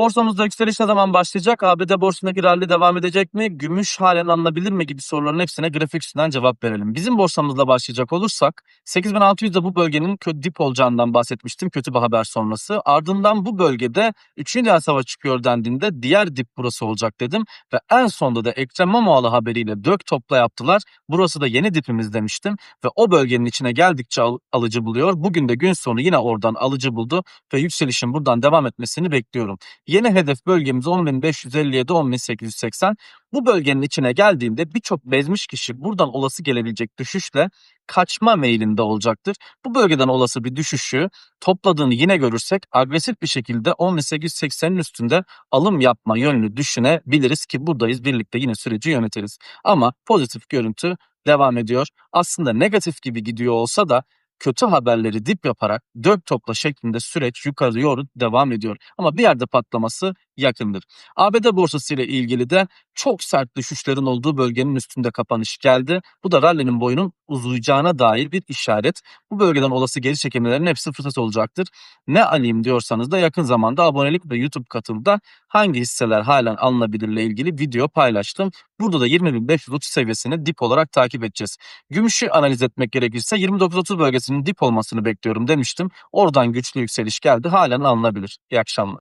Borsamızda yükseliş ne zaman başlayacak? ABD borsasındaki rally devam edecek mi? Gümüş halen alınabilir mi gibi soruların hepsine grafik üstünden cevap verelim. Bizim borsamızla başlayacak olursak 8600'de bu bölgenin dip olacağından bahsetmiştim kötü bir haber sonrası. Ardından bu bölgede 3. Dünya Savaşı çıkıyor dendiğinde diğer dip burası olacak dedim. Ve en sonunda da Ekrem İmamoğlu haberiyle dök topla yaptılar. Burası da yeni dipimiz demiştim. Ve o bölgenin içine geldikçe al- alıcı buluyor. Bugün de gün sonu yine oradan alıcı buldu. Ve yükselişin buradan devam etmesini bekliyorum. Yeni hedef bölgemiz 10.557-10.880. Bu bölgenin içine geldiğinde birçok bezmiş kişi buradan olası gelebilecek düşüşle kaçma meylinde olacaktır. Bu bölgeden olası bir düşüşü topladığını yine görürsek agresif bir şekilde 10.880'in üstünde alım yapma yönlü düşünebiliriz ki buradayız birlikte yine süreci yönetiriz. Ama pozitif görüntü devam ediyor. Aslında negatif gibi gidiyor olsa da kötü haberleri dip yaparak dök topla şeklinde süreç yukarı doğru devam ediyor. Ama bir yerde patlaması yakındır. ABD borsası ile ilgili de çok sert düşüşlerin olduğu bölgenin üstünde kapanış geldi. Bu da rally'nin boyunun uzayacağına dair bir işaret. Bu bölgeden olası geri çekilmelerin hepsi fırsat olacaktır. Ne alayım diyorsanız da yakın zamanda abonelik ve YouTube katılda hangi hisseler halen alınabilirle ilgili video paylaştım. Burada da 20.530 seviyesini dip olarak takip edeceğiz. Gümüşü analiz etmek gerekirse 29.30 bölgesinin dip olmasını bekliyorum demiştim. Oradan güçlü yükseliş geldi. Halen alınabilir. İyi akşamlar.